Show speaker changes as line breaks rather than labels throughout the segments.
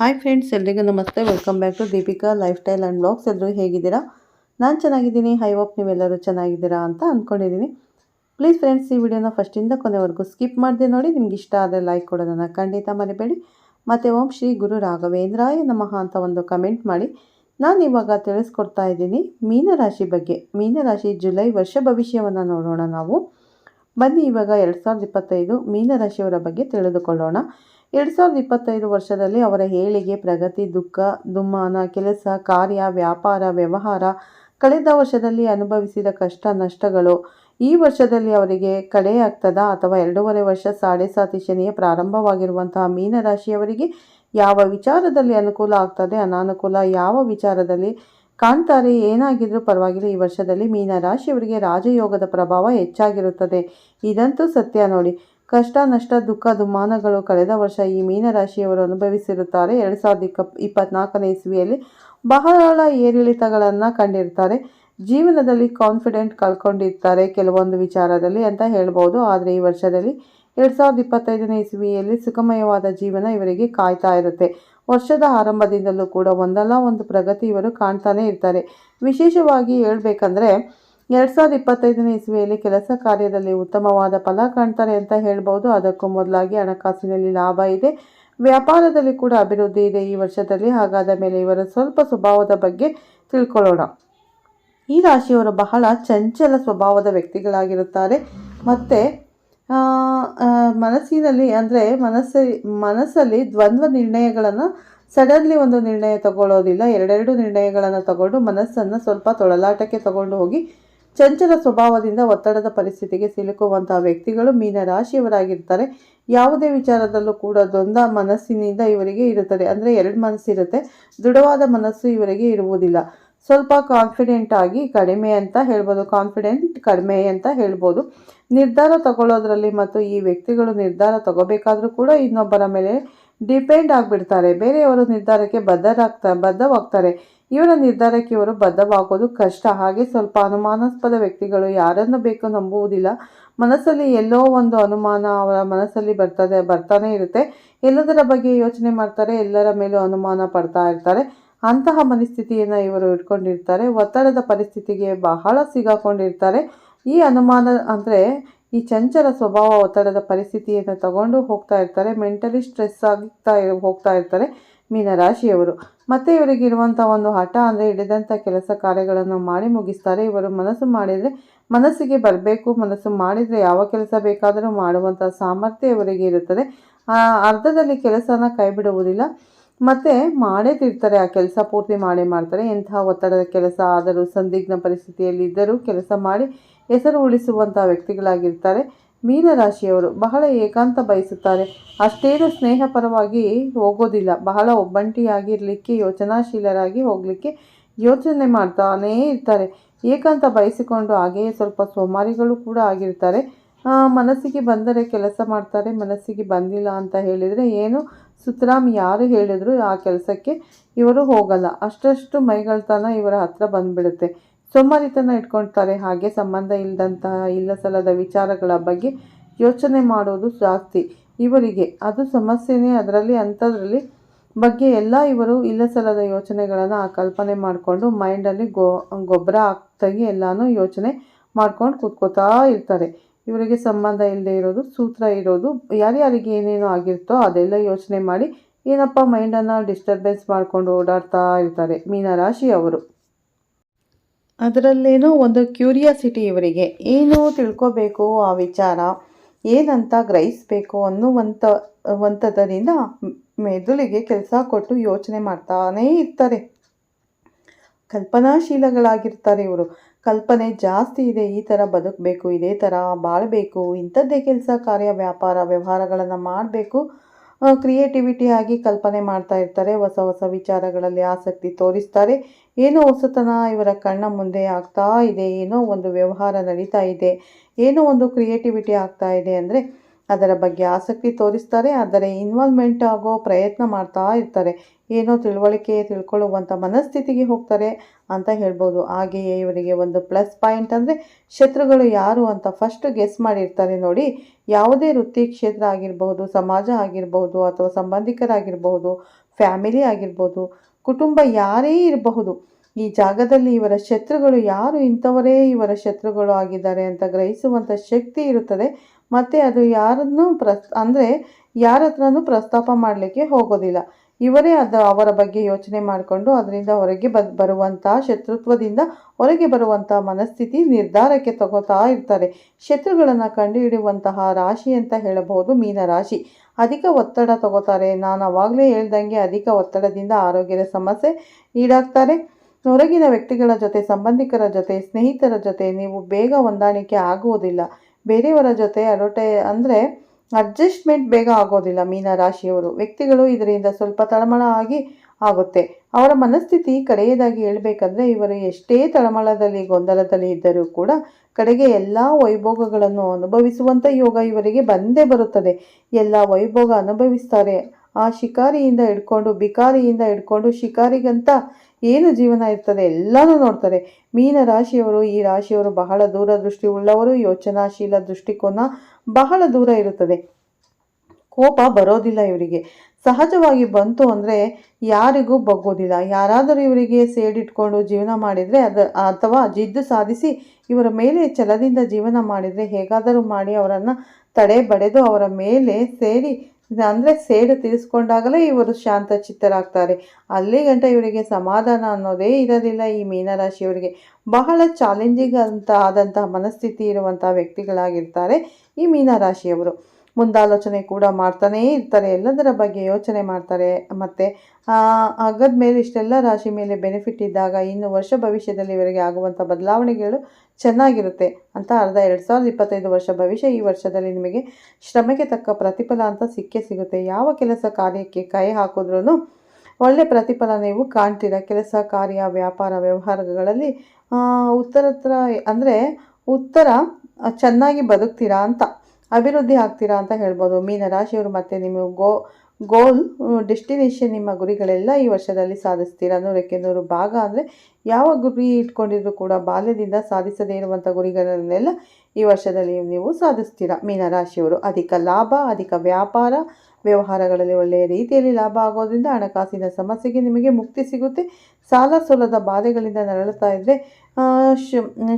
Hi friends ಎಲ್ರಿಗೂ ನಮಸ್ತೆ. Welcome back to Deepika lifestyle and blogs ಎಲ್ಲರೂ ಹೇಗಿದ್ದೀರಾ? ನಾನು ಚೆನ್ನಾಗಿದ್ದೀನಿ. ಹೈ ಹೋಪ್ ನೀವೆಲ್ಲರೂ ಚೆನ್ನಾಗಿದ್ದೀರಾ ಅಂತ ಅಂದ್ಕೊಂಡಿದ್ದೀನಿ ಪ್ಲೀಸ್ ಫ್ರೆಂಡ್ಸ್ ಈ ವಿಡಿಯೋನ ಫಸ್ಟಿಂದ ಕೊನೆವರೆಗೂ ಸ್ಕಿಪ್ ಮಾಡಿದೆ ನೋಡಿ. ನಿಮ್ಗೆ ಇಷ್ಟ ಆದರೆ ಲೈಕ್ ಕೊಡೋದನ್ನು ಖಂಡಿತ ಮರಿಬೇಡಿ. ಮತ್ತು ಓಂ ಶ್ರೀ ಗುರು ರಾಘವೇಂದ್ರಾಯ ನಮಃ ಅಂತ ಒಂದು ಕಮೆಂಟ್ ಮಾಡಿ. ನಾನು ಇವಾಗ ತಿಳಿಸ್ಕೊಡ್ತಾ ಇದ್ದೀನಿ ಮೀನರಾಶಿ ಬಗ್ಗೆ. ಮೀನರಾಶಿ ಜುಲೈ ವರ್ಷ ಭವಿಷ್ಯವನ್ನು ನೋಡೋಣ ನಾವು. ಬನ್ನಿ ಇವಾಗ ಎರಡು ಸಾವಿರದ ಇಪ್ಪತ್ತೈದು ಮೀನರಾಶಿಯವರ ಬಗ್ಗೆ ತಿಳಿದುಕೊಳ್ಳೋಣ. ಎರಡು ಸಾವಿರದ ಇಪ್ಪತ್ತೈದು ವರ್ಷದಲ್ಲಿ ಅವರ ಏಳಿಗೆ ಪ್ರಗತಿ, ದುಃಖ, ದುಮ್ಮಾನ, ಕೆಲಸ, ಕಾರ್ಯ, ವ್ಯಾಪಾರ, ವ್ಯವಹಾರ, ಕಳೆದ ವರ್ಷದಲ್ಲಿ ಅನುಭವಿಸಿದ ಕಷ್ಟ, ನಷ್ಟಗಳು ಈ ವರ್ಷದಲ್ಲಿ ಅವರಿಗೆ ಕಡೆಯಾಗ್ತದಾ ಅಥವಾ ಎರಡೂವರೆ ವರ್ಷ ಸಾಡೆ ಸಾತಿ ಶನಿಯ ಪ್ರಾರಂಭವಾಗಿರುವಂತಹ ಮೀನರಾಶಿಯವರಿಗೆ ಯಾವ ವಿಚಾರದಲ್ಲಿ ಅನುಕೂಲ ಆಗ್ತದೆ, ಅನಾನುಕೂಲ ಯಾವ ವಿಚಾರದಲ್ಲಿ ಕಾಣ್ತಾರೆ, ಏನಾಗಿದ್ರೂ ಪರವಾಗಿಲ್ಲ, ಈ ವರ್ಷದಲ್ಲಿ ಮೀನರಾಶಿಯವರಿಗೆ ರಾಜಯೋಗದ ಪ್ರಭಾವ ಹೆಚ್ಚಾಗಿರುತ್ತದೆ. ಇದಂತೂ ಸತ್ಯ ನೋಡಿ. ಕಷ್ಟ, ನಷ್ಟ, ದುಃಖ ದುಮ್ಮಾನಗಳು ಕಳೆದ ವರ್ಷ ಈ ಮೀನರಾಶಿಯವರು ಅನುಭವಿಸಿರುತ್ತಾರೆ. ಎರಡು ಸಾವಿರದ ಇಕ್ಕ ಇಪ್ಪತ್ನಾಲ್ಕನೇ ಇಸ್ವಿಯಲ್ಲಿ ಬಹಳ ಏರಿಳಿತಗಳನ್ನು ಕಂಡಿರ್ತಾರೆ. ಜೀವನದಲ್ಲಿ ಕಾನ್ಫಿಡೆಂಟ್ ಕಳ್ಕೊಂಡಿರ್ತಾರೆ ಕೆಲವೊಂದು ವಿಚಾರದಲ್ಲಿ ಅಂತ ಹೇಳ್ಬೋದು. ಆದರೆ ಈ ವರ್ಷದಲ್ಲಿ ಎರಡು ಸಾವಿರದ ಇಪ್ಪತ್ತೈದನೇ ಇಸ್ವಿಯಲ್ಲಿ ಸುಖಮಯವಾದ ಜೀವನ ಇವರಿಗೆ ಕಾಯ್ತಾ ಇರುತ್ತೆ. ವರ್ಷದ ಆರಂಭದಿಂದಲೂ ಕೂಡ ಒಂದಲ್ಲ ಒಂದು ಪ್ರಗತಿ ಇವರು ಕಾಣ್ತಾನೆ ಇರ್ತಾರೆ. ವಿಶೇಷವಾಗಿ ಹೇಳ್ಬೇಕಂದ್ರೆ ಎರಡು ಸಾವಿರದ ಇಪ್ಪತ್ತೈದನೇ ಇಸ್ವಿಯಲ್ಲಿ ಕೆಲಸ ಕಾರ್ಯದಲ್ಲಿ ಉತ್ತಮವಾದ ಫಲ ಕಾಣ್ತಾರೆ ಅಂತ ಹೇಳ್ಬೋದು. ಅದಕ್ಕೂ ಮೊದಲಾಗಿ ಹಣಕಾಸಿನಲ್ಲಿ ಲಾಭ ಇದೆ. ವ್ಯಾಪಾರದಲ್ಲಿ ಕೂಡ ಅಭಿವೃದ್ಧಿ ಇದೆ ಈ ವರ್ಷದಲ್ಲಿ. ಹಾಗಾದ ಮೇಲೆ ಇವರ ಸ್ವಲ್ಪ ಸ್ವಭಾವದ ಬಗ್ಗೆ ತಿಳ್ಕೊಳ್ಳೋಣ. ಈ ರಾಶಿಯವರು ಬಹಳ ಚಂಚಲ ಸ್ವಭಾವದ ವ್ಯಕ್ತಿಗಳಾಗಿರುತ್ತಾರೆ. ಮತ್ತು ಮನಸ್ಸಿನಲ್ಲಿ ಅಂದರೆ ಮನಸ್ಸು ಮನಸ್ಸಲ್ಲಿ ದ್ವಂದ್ವ ನಿರ್ಣಯಗಳನ್ನು ಸಡನ್ಲಿ ಒಂದು ನಿರ್ಣಯ ತಗೊಳ್ಳೋದಿಲ್ಲ. ಎರಡೆರಡು ನಿರ್ಣಯಗಳನ್ನು ತಗೊಂಡು ಮನಸ್ಸನ್ನು ಸ್ವಲ್ಪ ತೊಳಲಾಟಕ್ಕೆ ತಗೊಂಡು ಹೋಗಿ ಚಂಚಲ ಸ್ವಭಾವದಿಂದ ಒತ್ತಡದ ಪರಿಸ್ಥಿತಿಗೆ ಸಿಲುಕುವಂತಹ ವ್ಯಕ್ತಿಗಳು ಮೀನರಾಶಿಯವರಾಗಿರ್ತಾರೆ. ಯಾವುದೇ ವಿಚಾರದಲ್ಲೂ ಕೂಡ ದ್ವಂದ ಮನಸ್ಸಿನಿಂದ ಇವರಿಗೆ ಇರುತ್ತದೆ. ಅಂದರೆ ಎರಡು ಮನಸ್ಸಿರುತ್ತೆ. ದೃಢವಾದ ಮನಸ್ಸು ಇವರಿಗೆ ಇರುವುದಿಲ್ಲ. ಸ್ವಲ್ಪ ಕಾನ್ಫಿಡೆಂಟ್ ಆಗಿ ಕಡಿಮೆ ಅಂತ ಹೇಳ್ಬೋದು. ಕಾನ್ಫಿಡೆಂಟ್ ಕಡಿಮೆ ಅಂತ ಹೇಳ್ಬೋದು. ನಿರ್ಧಾರ ತಗೊಳ್ಳೋದ್ರಲ್ಲಿ ಮತ್ತು ಈ ವ್ಯಕ್ತಿಗಳು ನಿರ್ಧಾರ ತಗೋಬೇಕಾದ್ರೂ ಕೂಡ ಇನ್ನೊಬ್ಬರ ಮೇಲೆ ಡಿಪೆಂಡ್ ಆಗಿಬಿಡ್ತಾರೆ. ಬೇರೆಯವರು ನಿರ್ಧಾರಕ್ಕೆ ಬದ್ಧರಾಗ್ತಾ, ಬದ್ಧವಾಗ್ತಾರೆ. ಇವರ ನಿರ್ಧಾರಕ್ಕೆ ಇವರು ಬದ್ಧವಾಗೋದು ಕಷ್ಟ. ಹಾಗೆ ಸ್ವಲ್ಪ ಅನುಮಾನಾಸ್ಪದ ವ್ಯಕ್ತಿಗಳು ಯಾರನ್ನು ಬೇಕೋ ನಂಬುವುದಿಲ್ಲ. ಮನಸ್ಸಲ್ಲಿ ಎಲ್ಲೋ ಒಂದು ಅನುಮಾನ ಅವರ ಮನಸ್ಸಲ್ಲಿ ಬರ್ತದೆ, ಬರ್ತಾನೆ ಇರುತ್ತೆ. ಎಲ್ಲದರ ಬಗ್ಗೆ ಯೋಚನೆ ಮಾಡ್ತಾರೆ, ಎಲ್ಲರ ಮೇಲೂ ಅನುಮಾನ ಪಡ್ತಾ ಇರ್ತಾರೆ. ಅಂತಹ ಮನಸ್ಥಿತಿಯನ್ನು ಇವರು ಇಟ್ಕೊಂಡಿರ್ತಾರೆ. ಒತ್ತಡದ ಪರಿಸ್ಥಿತಿಗೆ ಬಹಳ ಸಿಗಾಕೊಂಡಿರ್ತಾರೆ. ಈ ಅನುಮಾನ ಅಂದರೆ ಈ ಚಂಚಲ ಸ್ವಭಾವ ಒತ್ತಡದ ಪರಿಸ್ಥಿತಿಯನ್ನು ತಗೊಂಡು ಹೋಗ್ತಾ ಇರ್ತಾರೆ. ಮೆಂಟಲಿ ಸ್ಟ್ರೆಸ್ ಆಗ್ತಾ ಹೋಗ್ತಾ ಇರ್ತಾರೆ ಮೀನರಾಶಿಯವರು. ಮತ್ತು ಇವರಿಗಿರುವಂಥ ಒಂದು ಹಠ ಅಂದರೆ ಹಿಡಿದಂಥ ಕೆಲಸ ಕಾರ್ಯಗಳನ್ನು ಮಾಡಿ ಮುಗಿಸ್ತಾರೆ. ಇವರು ಮನಸ್ಸು ಮಾಡಿದರೆ ಮನಸ್ಸಿಗೆ ಬರಬೇಕು, ಮನಸ್ಸು ಮಾಡಿದರೆ ಯಾವ ಕೆಲಸ ಬೇಕಾದರೂ ಮಾಡುವಂಥ ಸಾಮರ್ಥ್ಯ ಇವರಿಗೆ ಇರುತ್ತದೆ. ಅರ್ಧದಲ್ಲಿ ಕೆಲಸನ ಕೈ ಬಿಡುವುದಿಲ್ಲ ಮತ್ತು ಮಾಡೇ ತಿರ್ತಾರೆ, ಆ ಕೆಲಸ ಪೂರ್ತಿ ಮಾಡಿ ಮಾಡ್ತಾರೆ. ಎಂತಹ ಒತ್ತಡದ ಕೆಲಸ ಆದರೂ ಸಂದಿಗ್ಧ ಪರಿಸ್ಥಿತಿಯಲ್ಲಿ ಇದ್ದರೂ ಕೆಲಸ ಮಾಡಿ ಹೆಸರು ಉಳಿಸುವಂಥ ವ್ಯಕ್ತಿಗಳಾಗಿರ್ತಾರೆ. ಮೀನರಾಶಿಯವರು ಬಹಳ ಏಕಾಂತ ಬಯಸುತ್ತಾರೆ. ಅಷ್ಟೇನು ಸ್ನೇಹಪರವಾಗಿ ಹೋಗೋದಿಲ್ಲ. ಬಹಳ ಒಬ್ಬಂಟಿಯಾಗಿರಲಿಕ್ಕೆ, ಯೋಚನಾಶೀಲರಾಗಿ ಹೋಗಲಿಕ್ಕೆ ಯೋಚನೆ ಮಾಡ್ತಾನೇ ಇರ್ತಾರೆ. ಏಕಾಂತ ಬಯಸಿಕೊಂಡು ಹಾಗೆಯೇ ಸ್ವಲ್ಪ ಸೋಮಾರಿಗಳು ಕೂಡ ಆಗಿರ್ತಾರೆ. ಮನಸ್ಸಿಗೆ ಬಂದರೆ ಕೆಲಸ ಮಾಡ್ತಾರೆ, ಮನಸ್ಸಿಗೆ ಬಂದಿಲ್ಲ ಅಂತ ಹೇಳಿದರೆ ಏನು? ಸುತರಾಮ್ ಯಾರು ಹೇಳಿದ್ರು ಆ ಕೆಲಸಕ್ಕೆ? ಇವರು ಹೋಗಲ್ಲ. ಅಷ್ಟಷ್ಟು ಮೈಗಳ್ತನ ಇವರ ಹತ್ರ ಬಂದ್ಬಿಡುತ್ತೆ. ಸೋಮಾರಿತನ ಇಟ್ಕೊಳ್ತಾರೆ. ಹಾಗೆ ಸಂಬಂಧ ಇಲ್ಲದಂತಹ ಇಲ್ಲ ಸಲ್ಲದ ವಿಚಾರಗಳ ಬಗ್ಗೆ ಯೋಚನೆ ಮಾಡೋದು ಜಾಸ್ತಿ. ಇವರಿಗೆ ಅದು ಸಮಸ್ಯೆನೇ. ಅದರಲ್ಲಿ ಅಂಥದ್ರಲ್ಲಿ ಬಗ್ಗೆ ಎಲ್ಲ ಇವರು ಇಲ್ಲ ಸಲ್ಲದ ಯೋಚನೆಗಳನ್ನು ಆ ಕಲ್ಪನೆ ಮಾಡಿಕೊಂಡು ಮೈಂಡಲ್ಲಿ ಗೊ, ಗೊಬ್ಬರ ಹಾಕ್ತಾಗಿ ಎಲ್ಲನೂ ಯೋಚನೆ ಮಾಡ್ಕೊಂಡು ಕೂತ್ಕೋತಾ ಇರ್ತಾರೆ. ಇವರಿಗೆ ಸಂಬಂಧ ಇಲ್ಲದೆ ಇರೋದು, ಸೂತ್ರ ಇರೋದು, ಯಾರ್ಯಾರಿಗೆ ಏನೇನು ಆಗಿರ್ತೋ ಅದೆಲ್ಲ ಯೋಚನೆ ಮಾಡಿ ಏನಪ್ಪ ಮೈಂಡನ್ನು ಡಿಸ್ಟರ್ಬೆನ್ಸ್ ಮಾಡಿಕೊಂಡು ಓಡಾಡ್ತಾ ಇರ್ತಾರೆ ಮೀನರಾಶಿ ಅವರು ಅದರಲ್ಲೇನೋ ಒಂದು ಕ್ಯೂರಿಯಾಸಿಟಿ ಇವರಿಗೆ. ಏನು ತಿಳ್ಕೋಬೇಕು ಆ ವಿಚಾರ? ಏನಂತ ಗ್ರಹಿಸಬೇಕು ಅನ್ನುವಂಥ ವಂಥದ್ದರಿಂದ ಮೆದುಳಿಗೆ ಕೆಲಸ ಕೊಟ್ಟು ಯೋಚನೆ ಮಾಡ್ತಾನೇ ಇರ್ತಾರೆ. ಕಲ್ಪನಾಶೀಲಗಳಾಗಿರ್ತಾರೆ ಇವರು. ಕಲ್ಪನೆ ಜಾಸ್ತಿ ಇದೆ, ಈ ಥರ ಬದುಕಬೇಕು, ಇದೇ ಥರ ಬಾಳಬೇಕು, ಇಂಥದ್ದೇ ಕೆಲಸ, ಕಾರ್ಯ, ವ್ಯಾಪಾರ, ವ್ಯವಹಾರಗಳನ್ನು ಮಾಡಬೇಕು. ಕ್ರಿಯೇಟಿವಿಟಿ ಆಗಿ ಕಲ್ಪನೆ ಮಾಡ್ತಾ ಇರ್ತಾರೆ, ಹೊಸ ಹೊಸ ವಿಚಾರಗಳಲ್ಲಿ ಆಸಕ್ತಿ ತೋರಿಸ್ತಾರೆ. ಏನೋ ಹೊಸತನ ಇವರ ಕಣ್ಣ ಮುಂದೆ ಆಗ್ತಾ ಇದೆ, ಏನೋ ಒಂದು ವ್ಯವಹಾರ ನಡೀತಾ ಇದೆ, ಏನೋ ಒಂದು ಕ್ರಿಯೇಟಿವಿಟಿ ಆಗ್ತಾ ಇದೆ ಅಂದರೆ ಅದರ ಬಗ್ಗೆ ಆಸಕ್ತಿ ತೋರಿಸ್ತಾರೆ ಅದರ ಇನ್ವಾಲ್ವ್ಮೆಂಟ್ ಆಗೋ ಪ್ರಯತ್ನ ಮಾಡ್ತಾ ಇರ್ತಾರೆ. ಏನೋ ತಿಳುವಳಿಕೆ ತಿಳ್ಕೊಳ್ಳುವಂಥ ಮನಸ್ಥಿತಿಗೆ ಹೋಗ್ತಾರೆ ಅಂತ ಹೇಳ್ಬೋದು. ಹಾಗೆಯೇ ಇವರಿಗೆ ಒಂದು ಪ್ಲಸ್ ಪಾಯಿಂಟ್ ಅಂದರೆ ಶತ್ರುಗಳು ಯಾರು ಅಂತ ಫಸ್ಟ್ ಗೆಸ್ ಮಾಡಿರ್ತಾರೆ ನೋಡಿ. ಯಾವುದೇ ವೃತ್ತಿ ಕ್ಷೇತ್ರ ಆಗಿರಬಹುದು ಸಮಾಜ ಆಗಿರಬಹುದು ಅಥವಾ ಸಂಬಂಧಿಕರಾಗಿರಬಹುದು ಫ್ಯಾಮಿಲಿ ಆಗಿರ್ಬೋದು ಕುಟುಂಬ ಯಾರೇ ಇರಬಹುದು, ಈ ಜಾಗದಲ್ಲಿ ಇವರ ಶತ್ರುಗಳು ಯಾರು, ಇಂಥವರೇ ಇವರ ಶತ್ರುಗಳು ಆಗಿದ್ದಾರೆ ಅಂತ ಗ್ರಹಿಸುವಂಥ ಶಕ್ತಿ ಇರುತ್ತದೆ. ಮತ್ತು ಅದು ಯಾರನ್ನು ಪ್ರಸ್, ಅಂದರೆ ಯಾರ ಹತ್ರನೂ ಪ್ರಸ್ತಾಪ ಮಾಡಲಿಕ್ಕೆ ಹೋಗೋದಿಲ್ಲ. ಇವರೇ ಅದ ಅವರ ಬಗ್ಗೆ ಯೋಚನೆ ಮಾಡಿಕೊಂಡು ಅದರಿಂದ ಹೊರಗೆ ಬ ಬರುವಂಥ ಶತ್ರುತ್ವದಿಂದ ಹೊರಗೆ ಬರುವಂಥ ಮನಸ್ಥಿತಿ ನಿರ್ಧಾರಕ್ಕೆ ತಗೋತಾ ಇರ್ತಾರೆ. ಶತ್ರುಗಳನ್ನು ಕಂಡುಹಿಡಿಯುವಂತಹ ರಾಶಿ ಅಂತ ಹೇಳಬಹುದು ಮೀನ ರಾಶಿ. ಅಧಿಕ ಒತ್ತಡ ತಗೋತಾರೆ. ನಾನು ಅವಾಗಲೇ ಹೇಳ್ದಂಗೆ ಅಧಿಕ ಒತ್ತಡದಿಂದ ಆರೋಗ್ಯದ ಸಮಸ್ಯೆ ಈಡಾಗ್ತಾರೆ. ಹೊರಗಿನ ವ್ಯಕ್ತಿಗಳ ಜೊತೆ, ಸಂಬಂಧಿಕರ ಜೊತೆ, ಸ್ನೇಹಿತರ ಜೊತೆ ನೀವು ಬೇಗ ಹೊಂದಾಣಿಕೆ ಆಗುವುದಿಲ್ಲ. ಬೇರೆಯವರ ಜೊತೆ ಅಡೋಟೆ ಅಂದರೆ ಅಡ್ಜಸ್ಟ್ಮೆಂಟ್ ಬೇಗ ಆಗೋದಿಲ್ಲ ಮೀನ ರಾಶಿಯವರು. ವ್ಯಕ್ತಿಗಳು ಇದರಿಂದ ಸ್ವಲ್ಪ ತಳಮಳ ಆಗಿ ಆಗುತ್ತೆ. ಅವರ ಮನಸ್ಥಿತಿ ಕಡೆಯದಾಗಿ ಹೇಳಬೇಕಂದ್ರೆ ಇವರು ಎಷ್ಟೇ ತಳಮಳದಲ್ಲಿ, ಗೊಂದಲದಲ್ಲಿ ಇದ್ದರೂ ಕೂಡ ಕಡೆಗೆ ಎಲ್ಲ ವೈಭೋಗಗಳನ್ನು ಅನುಭವಿಸುವಂಥ ಯೋಗ ಇವರಿಗೆ ಬಂದೇ ಬರುತ್ತದೆ. ಎಲ್ಲ ವೈಭೋಗ ಅನುಭವಿಸ್ತಾರೆ. ಆ ಶಿಕಾರಿಯಿಂದ ಹಿಡ್ಕೊಂಡು ಬಿಕಾರಿಯಿಂದ ಹಿಡ್ಕೊಂಡು, ಶಿಕಾರಿಗಂತ ಏನು ಜೀವನ ಇರ್ತದೆ? ಎಲ್ಲನೂ ನೋಡ್ತಾರೆ. ಮೀನ ರಾಶಿಯವರು ಈ ರಾಶಿಯವರು ಬಹಳ ದೂರದೃಷ್ಟಿ ಉಳ್ಳವರು ಯೋಚನಾಶೀಲ ದೃಷ್ಟಿಕೋನ ಬಹಳ ದೂರ ಇರುತ್ತದೆ. ಕೋಪ ಬರೋದಿಲ್ಲ ಇವರಿಗೆ. ಸಹಜವಾಗಿ ಬಂತು ಅಂದರೆ ಯಾರಿಗೂ ಬಗ್ಗೋದಿಲ್ಲ. ಯಾರಾದರೂ ಇವರಿಗೆ ಸೇಡಿಟ್ಕೊಂಡು ಜೀವನ ಮಾಡಿದರೆ ಅದ, ಅಥವಾ ಜಿದ್ದು ಸಾಧಿಸಿ ಇವರ ಮೇಲೆ ಛಲದಿಂದ ಜೀವನ ಮಾಡಿದರೆ ಹೇಗಾದರೂ ಮಾಡಿ ಅವರನ್ನು ತಡೆ ಬಡೆದು ಅವರ ಮೇಲೆ ಸೇರಿ ಅಂದರೆ ಸೇಡು ತೀರಿಸ್ಕೊಂಡಾಗಲೇ ಇವರು ಶಾಂತ ಚಿತ್ತರಾಗ್ತಾರೆ. ಅಲ್ಲಿ ಗಂಟ ಇವರಿಗೆ ಸಮಾಧಾನ ಅನ್ನೋದೇ ಇರೋದಿಲ್ಲ ಈ ಮೀನರಾಶಿಯವರಿಗೆ. ಬಹಳ ಚಾಲೆಂಜಿಂಗ್ ಅಂತ ಆದಂತಹ ಮನಸ್ಥಿತಿ ಇರುವಂಥ ವ್ಯಕ್ತಿಗಳಾಗಿರ್ತಾರೆ ಈ ಮೀನರಾಶಿಯವರು. ಮುಂದಾಲೋಚನೆ ಕೂಡ ಮಾಡ್ತಾನೇ ಇರ್ತಾರೆ, ಎಲ್ಲದರ ಬಗ್ಗೆ ಯೋಚನೆ ಮಾಡ್ತಾರೆ. ಮತ್ತು ಮೇಲೆ ಇಷ್ಟೆಲ್ಲ ರಾಶಿ ಮೇಲೆ ಬೆನಿಫಿಟ್ ಇದ್ದಾಗ ಇನ್ನು ವರ್ಷ ಭವಿಷ್ಯದಲ್ಲಿ ಇವರಿಗೆ ಆಗುವಂಥ ಬದಲಾವಣೆಗಳು ಚೆನ್ನಾಗಿರುತ್ತೆ ಅಂತ ಅರ್ಧ ಎರಡು ಸಾವಿರದ ಇಪ್ಪತ್ತೈದು ವರ್ಷ ಭವಿಷ್ಯ ಈ ವರ್ಷದಲ್ಲಿ ನಿಮಗೆ ಶ್ರಮಕ್ಕೆ ತಕ್ಕ ಪ್ರತಿಫಲ ಅಂತ ಸಿಕ್ಕೇ ಸಿಗುತ್ತೆ. ಯಾವ ಕೆಲಸ ಕಾರ್ಯಕ್ಕೆ ಕೈ ಹಾಕಿದ್ರೂ ಒಳ್ಳೆ ಪ್ರತಿಫಲ ನೀವು ಕಾಣ್ತೀರ. ಕೆಲಸ, ಕಾರ್ಯ, ವ್ಯಾಪಾರ, ವ್ಯವಹಾರಗಳಲ್ಲಿ ಉತ್ತರತ್ರ ಅಂದರೆ ಉತ್ತರ ಚೆನ್ನಾಗಿ ಬದುಕ್ತೀರಾ ಅಂತ, ಅಭಿವೃದ್ಧಿ ಆಗ್ತೀರಾ ಅಂತ ಹೇಳ್ಬೋದು. ಮೀನ ರಾಶಿಯವರು ಮತ್ತೆ ನಿಮಗೆ ಗೋ ಗೋಲ್ ಡೆಸ್ಟಿನೇಷನ್ ನಿಮ್ಮ ಗುರಿಗಳೆಲ್ಲ ಈ ವರ್ಷದಲ್ಲಿ ಸಾಧಿಸ್ತೀರಾ ನೂರಕ್ಕೆ ನೂರು ಭಾಗ ಅಂದರೆ ಯಾವ ಗುರಿ ಇಟ್ಕೊಂಡಿದ್ರು ಕೂಡ ಬಾಲ್ಯದಿಂದ ಸಾಧಿಸದೇ ಇರುವಂಥ ಗುರಿಗಳನ್ನೆಲ್ಲ ಈ ವರ್ಷದಲ್ಲಿ ನೀವು ಸಾಧಿಸ್ತೀರಾ? ಮೀನರಾಶಿಯವರು, ಅಧಿಕ ಲಾಭ, ಅಧಿಕ ವ್ಯಾಪಾರ, ವ್ಯವಹಾರಗಳಲ್ಲಿ ಒಳ್ಳೆಯ ರೀತಿಯಲ್ಲಿ ಲಾಭ ಆಗೋದ್ರಿಂದ ಹಣಕಾಸಿನ ಸಮಸ್ಯೆಗೆ ನಿಮಗೆ ಮುಕ್ತಿ ಸಿಗುತ್ತೆ. ಸಾಲ ಸೋಲದ ಬಾಧೆಗಳಿಂದ ನರಳುತ್ತಾ ಇದ್ದರೆ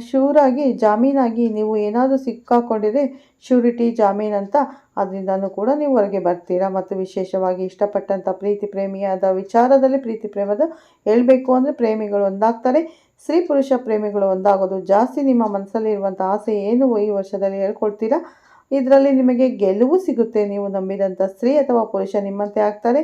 ಶೂರಾಗಿ, ಜಾಮೀನಾಗಿ ನೀವು ಏನಾದರೂ ಸಿಕ್ಕಾಕೊಂಡಿದ್ರೆ ಶ್ಯೂರಿಟಿ ಜಾಮೀನು ಅಂತ ಅದರಿಂದನೂ ಕೂಡ ನೀವು ಹೊರಗೆ ಬರ್ತೀರಾ. ಮತ್ತು ವಿಶೇಷವಾಗಿ ಇಷ್ಟಪಟ್ಟಂಥ ಪ್ರೀತಿ ಪ್ರೇಮಿಯಾದ ವಿಚಾರದಲ್ಲಿ ಪ್ರೀತಿ ಪ್ರೇಮದ ಹೇಳಬೇಕು ಅಂದರೆ ಪ್ರೇಮಿಗಳು ಒಂದಾಗ್ತಾರೆ. ಸ್ತ್ರೀ ಪುರುಷ ಪ್ರೇಮಿಗಳು ಒಂದಾಗೋದು ಜಾಸ್ತಿ ನಿಮ್ಮ ಮನಸ್ಸಲ್ಲಿ ಇರುವಂಥ ಆಸೆ ಏನು ಈ ವರ್ಷದಲ್ಲಿ ಹೇಳ್ಕೊಡ್ತೀರಾ? ಇದರಲ್ಲಿ ನಿಮಗೆ ಗೆಲುವು ಸಿಗುತ್ತೆ. ನೀವು ನಂಬಿದಂಥ ಸ್ತ್ರೀ ಅಥವಾ ಪುರುಷ ನಿಮ್ಮಂತೆ ಆಗ್ತಾರೆ.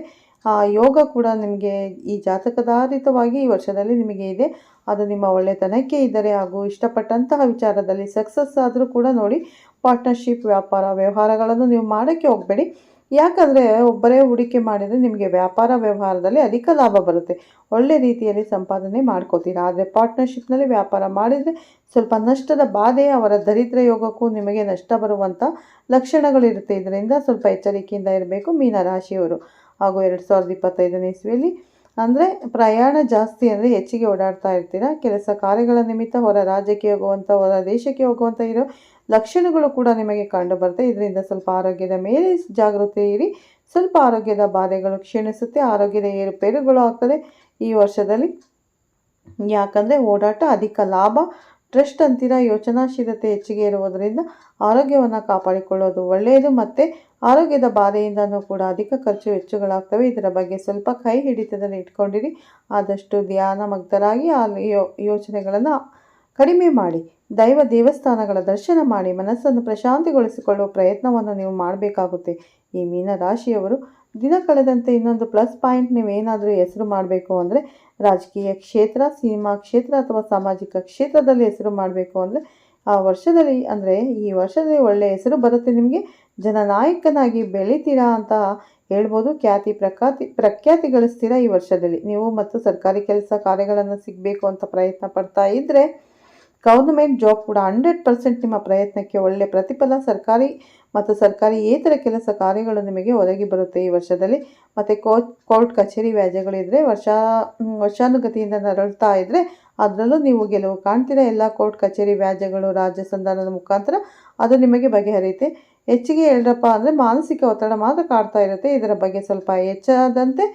ಯೋಗ ಕೂಡ ನಿಮಗೆ ಈ ಜಾತಕಧಾರಿತವಾಗಿ ಈ ವರ್ಷದಲ್ಲಿ ನಿಮಗೆ ಇದೆ. ಅದು ನಿಮ್ಮ ಒಳ್ಳೆತನಕ್ಕೆ ಇದ್ದರೆ ಹಾಗೂ ಇಷ್ಟಪಟ್ಟಂತಹ ವಿಚಾರದಲ್ಲಿ ಸಕ್ಸಸ್ ಆದರೂ ಕೂಡ ನೋಡಿ ಪಾರ್ಟ್ನರ್ಶಿಪ್ ವ್ಯಾಪಾರ ವ್ಯವಹಾರಗಳನ್ನು ನೀವು ಮಾಡೋಕ್ಕೆ ಹೋಗಬೇಡಿ. ಯಾಕಂದರೆ ಒಬ್ಬರೇ ಹೂಡಿಕೆ ಮಾಡಿದರೆ ನಿಮಗೆ ವ್ಯಾಪಾರ ವ್ಯವಹಾರದಲ್ಲಿ ಅಧಿಕ ಲಾಭ ಬರುತ್ತೆ. ಒಳ್ಳೆ ರೀತಿಯಲ್ಲಿ ಸಂಪಾದನೆ ಮಾಡ್ಕೋತೀರಾ. ಆದರೆ ಪಾರ್ಟ್ನರ್ಶಿಪ್ನಲ್ಲಿ ವ್ಯಾಪಾರ ಮಾಡಿದರೆ ಸ್ವಲ್ಪ ನಷ್ಟದ ಬಾಧೆ, ಅವರ ದರಿದ್ರ ಯೋಗಕ್ಕೂ ನಿಮಗೆ ನಷ್ಟ ಬರುವಂಥ ಲಕ್ಷಣಗಳಿರುತ್ತೆ. ಇದರಿಂದ ಸ್ವಲ್ಪ ಎಚ್ಚರಿಕೆಯಿಂದ ಇರಬೇಕು ಮೀನರಾಶಿಯವರು ಹಾಗೂ ಎರಡು ಸಾವಿರದ ಇಪ್ಪತ್ತೈದನೇ ಇಸ್ವಿಯಲ್ಲಿ ಅಂದರೆ ಪ್ರಯಾಣ ಜಾಸ್ತಿ ಅಂದರೆ ಹೆಚ್ಚಿಗೆ ಓಡಾಡ್ತಾ ಇರ್ತೀರ. ಕೆಲಸ ಕಾರ್ಯಗಳ ನಿಮಿತ್ತ ಹೊರ ರಾಜ್ಯಕ್ಕೆ ಹೋಗುವಂಥ ಹೊರ ದೇಶಕ್ಕೆ ಹೋಗುವಂಥ ಇರೋ ಲಕ್ಷಣಗಳು ಕೂಡ ನಿಮಗೆ ಕಂಡು ಬರುತ್ತೆ ಇದರಿಂದ ಸ್ವಲ್ಪ ಆರೋಗ್ಯದ ಮೇಲೆ ಜಾಗೃತಿ ಇರಿ. ಸ್ವಲ್ಪ ಆರೋಗ್ಯದ ಬಾಧೆಗಳು ಕ್ಷೀಣಿಸುತ್ತೆ, ಆರೋಗ್ಯದ ಏರುಪೇರುಗಳು ಆಗ್ತದೆ. ಈ ವರ್ಷದಲ್ಲಿ ಯಾಕಂದರೆ ಓಡಾಟ ಅಧಿಕ ಲಾಭ, ಟ್ರಸ್ಟ್ ಅಂತಿರ ಯೋಚನಾಶೀಲತೆ ಹೆಚ್ಚಿಗೆ ಇರುವುದರಿಂದ ಆರೋಗ್ಯವನ್ನು ಕಾಪಾಡಿಕೊಳ್ಳೋದು ಒಳ್ಳೆಯದು ಮತ್ತು ಆರೋಗ್ಯದ ಬಾಧೆಯಿಂದನೂ ಕೂಡ ಅಧಿಕ ಖರ್ಚು ಹೆಚ್ಚುಗಳಾಗ್ತವೆ. ಇದರ ಬಗ್ಗೆ ಸ್ವಲ್ಪ ಕೈ ಹಿಡಿತದಲ್ಲಿ ಇಟ್ಕೊಂಡಿರಿ. ಆದಷ್ಟು ಧ್ಯಾನ ಮಗ್ಧರಾಗಿ ಆ ಯೋಚನೆಗಳನ್ನು ಕಡಿಮೆ ಮಾಡಿ. ದೈವ ದೇವಸ್ಥಾನಗಳ ದರ್ಶನ ಮಾಡಿ ಮನಸ್ಸನ್ನು ಪ್ರಶಾಂತಿಗೊಳಿಸಿಕೊಳ್ಳುವ ಪ್ರಯತ್ನವನ್ನು ನೀವು ಮಾಡಬೇಕಾಗುತ್ತೆ. ಈ ಮೀನ ರಾಶಿಯವರು ದಿನ ಕಳೆದಂತೆ ಇನ್ನೊಂದು ಪ್ಲಸ್ ಪಾಯಿಂಟ್ ನೀವೇನಾದರೂ ಹೆಸರು ಮಾಡಬೇಕು ಅಂದರೆ ರಾಜಕೀಯ ಕ್ಷೇತ್ರ, ಸಿನಿಮಾ ಕ್ಷೇತ್ರ ಅಥವಾ ಸಾಮಾಜಿಕ ಕ್ಷೇತ್ರದಲ್ಲಿ ಹೆಸರು ಮಾಡಬೇಕು ಅಂದರೆ ಆ ವರ್ಷದಲ್ಲಿ ಅಂದರೆ ಈ ವರ್ಷದಲ್ಲಿ ಒಳ್ಳೆಯ ಹೆಸರು ಬರುತ್ತೆ ನಿಮಗೆ. ಜನನಾಯಕನಾಗಿ ಬೆಳಿತೀರಾ ಅಂತ ಹೇಳ್ಬೋದು. ಖ್ಯಾತಿ ಪ್ರಖ್ಯಾತಿ ಪ್ರಖ್ಯಾತಿ ಗಳಿಸ್ತೀರಾ ಈ ವರ್ಷದಲ್ಲಿ. ನೀವು ಮತ್ತು ಸರ್ಕಾರಿ ಕೆಲಸ ಕಾರ್ಯಗಳನ್ನು ಸಿಗಬೇಕು ಅಂತ ಪ್ರಯತ್ನ ಪಡ್ತಾ ಇದ್ದರೆ ಗೌರ್ಮೆಂಟ್ ಜಾಬ್ ಕೂಡ ಹಂಡ್ರೆಡ್ ಪರ್ಸೆಂಟ್ ನಿಮ್ಮ ಪ್ರಯತ್ನಕ್ಕೆ ಒಳ್ಳೆಯ ಪ್ರತಿಫಲ, ಸರ್ಕಾರಿ ಮತ್ತು ಸರ್ಕಾರಿ ಏತರ ಕೆಲಸ ಕಾರ್ಯಗಳು ನಿಮಗೆ ಒದಗಿ ಬರುತ್ತೆ ಈ ವರ್ಷದಲ್ಲಿ. ಮತ್ತು ಕೋರ್ಟ್ ಕೋರ್ಟ್ ಕಚೇರಿ ವ್ಯಾಜ್ಯಗಳಿದ್ದರೆ ವರ್ಷ ವರ್ಷಾನುಗತಿಯಿಂದ ನರಳ್ತಾ ಇದ್ದರೆ ಅದರಲ್ಲೂ ನೀವು ಗೆಲುವು ಕಾಣ್ತೀರಾ? ಎಲ್ಲ ಕೋರ್ಟ್ ಕಚೇರಿ ವ್ಯಾಜ್ಯಗಳು ರಾಜ್ಯ ಸಂಧಾನದ ಮುಖಾಂತರ ಅದು ನಿಮಗೆ ಬಗೆಹರಿಯುತ್ತೆ. ಹೆಚ್ಚಿಗೆ ಹೇಳ್ರಪ್ಪ ಅಂದರೆ ಮಾನಸಿಕ ಒತ್ತಡ ಮಾತ್ರ ಕಾಡ್ತಾ ಇರುತ್ತೆ. ಇದರ ಬಗ್ಗೆ ಸ್ವಲ್ಪ ಹೆಚ್ಚಾದಂತೆ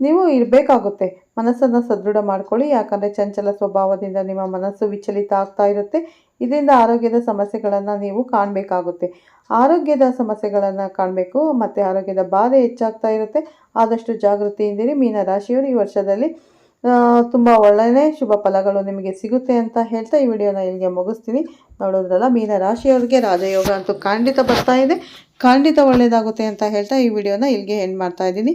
ನೀವು ಇರಬೇಕಾಗುತ್ತೆ. ಮನಸ್ಸನ್ನು ಸದೃಢ ಮಾಡ್ಕೊಳ್ಳಿ. ಯಾಕಂದರೆ ಚಂಚಲ ಸ್ವಭಾವದಿಂದ ನಿಮ್ಮ ಮನಸ್ಸು ವಿಚಲಿತ ಆಗ್ತಾ ಇರುತ್ತೆ. ಇದರಿಂದ ಆರೋಗ್ಯದ ಸಮಸ್ಯೆಗಳನ್ನು ನೀವು ಕಾಣಬೇಕಾಗುತ್ತೆ. ಆರೋಗ್ಯದ ಸಮಸ್ಯೆಗಳನ್ನು ಕಾಣಬೇಕು. ಮತ್ತು ಆರೋಗ್ಯದ ಬಾಧೆ ಹೆಚ್ಚಾಗ್ತಾ ಇರುತ್ತೆ. ಆದಷ್ಟು ಜಾಗೃತಿಯಿಂದಿರಿ. ಮೀನ ರಾಶಿಯವರು ಈ ವರ್ಷದಲ್ಲಿ ತುಂಬ ಒಳ್ಳೆಯ ಶುಭ ಫಲಗಳು ನಿಮಗೆ ಸಿಗುತ್ತೆ ಅಂತ ಹೇಳ್ತಾ ಈ ವಿಡಿಯೋನ ಇಲ್ಲಿಗೆ ಮುಗಿಸ್ತೀನಿ. ನೋಡೋದ್ರಲ್ಲ ಮೀನ ರಾಶಿಯವರಿಗೆ ರಾಜಯೋಗ ಅಂತೂ ಖಂಡಿತ ಬರ್ತಾ ಇದೆ. ಖಂಡಿತ ಒಳ್ಳೆಯದಾಗುತ್ತೆ ಅಂತ ಹೇಳ್ತಾ ಈ ವಿಡಿಯೋನ ಇಲ್ಲಿಗೆ ಎಂಡ್ ಮಾಡ್ತಾ ಇದ್ದೀನಿ.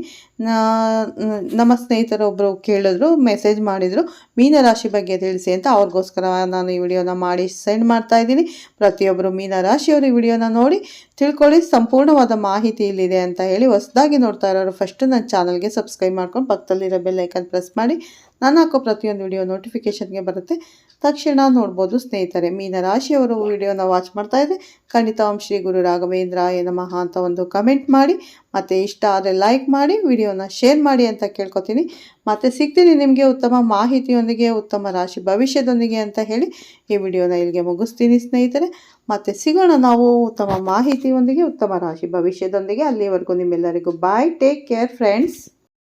ನಮ್ಮ ಸ್ನೇಹಿತರೊಬ್ಬರು ಕೇಳಿದ್ರು ಮೆಸೇಜ್ ಮಾಡಿದರು, ಮೀನರಾಶಿ ಬಗ್ಗೆ ತಿಳಿಸಿ ಅಂತ ಅವ್ರಿಗೋಸ್ಕರ ನಾನು ಈ ವಿಡಿಯೋನ ಮಾಡಿ ಸೆಂಡ್ ಮಾಡ್ತಾ ಇದ್ದೀನಿ. ಪ್ರತಿಯೊಬ್ಬರು ಮೀನರಾಶಿಯವರು ಈ ವಿಡಿಯೋನ ನೋಡಿ ತಿಳ್ಕೊಳ್ಳಿ, ಸಂಪೂರ್ಣವಾದ ಮಾಹಿತಿ ಇಲ್ಲಿದೆ ಅಂತ ಹೇಳಿ ಹೊಸದಾಗಿ ನೋಡ್ತಾ ಇರೋರು ಫಸ್ಟ್ ನನ್ನ ಚಾನಲ್ಗೆ ಸಬ್ಸ್ಕ್ರೈಬ್ ಮಾಡ್ಕೊಂಡು ಪಕ್ಕದಲ್ಲಿರೋ ಬೆಲ್ ಐಕನ್ ಪ್ರೆಸ್ ಮಾಡಿ. ನಾನು ಹಾಕೋ ಪ್ರತಿಯೊಂದು ವಿಡಿಯೋ ನೋಟಿಫಿಕೇಷನ್ಗೆ ಬರುತ್ತೆ. ತಕ್ಷಣ ನೋಡ್ಬೋದು ಸ್ನೇಹಿತರೆ, ಮೀನ ರಾಶಿಯವರು ವಿಡಿಯೋನ ವಾಚ್ ಮಾಡ್ತಾ ಇದ್ರೆ ಖಂಡಿತ ಓಂ ಶ್ರೀ ಗುರು ರಾಘವೇಂದ್ರ ನಮಃ ಅಂತ ಒಂದು ಕಮೆಂಟ್ ಮಾಡಿ, ಮತ್ತು ಇಷ್ಟ ಆದರೆ ಲೈಕ್ ಮಾಡಿ, ವಿಡಿಯೋನ ಶೇರ್ ಮಾಡಿ ಅಂತ ಕೇಳ್ಕೊತೀನಿ. ಮತ್ತು ಸಿಗ್ತೀನಿ ನಿಮಗೆ ಉತ್ತಮ ಮಾಹಿತಿಯೊಂದಿಗೆ, ಉತ್ತಮ ರಾಶಿ ಭವಿಷ್ಯದೊಂದಿಗೆ ಅಂತ ಹೇಳಿ ಈ ವಿಡಿಯೋನ ಇಲ್ಲಿಗೆ ಮುಗಿಸ್ತೀನಿ ಸ್ನೇಹಿತರೆ. ಮತ್ತು ಸಿಗೋಣ ನಾವು ಉತ್ತಮ ಮಾಹಿತಿಯೊಂದಿಗೆ, ಉತ್ತಮ ರಾಶಿ ಭವಿಷ್ಯದೊಂದಿಗೆ. ಅಲ್ಲಿವರೆಗೂ ನಿಮ್ಮೆಲ್ಲರಿಗೂ ಬಾಯ್ ಟೇಕ್ ಕೇರ್ ಫ್ರೆಂಡ್ಸ್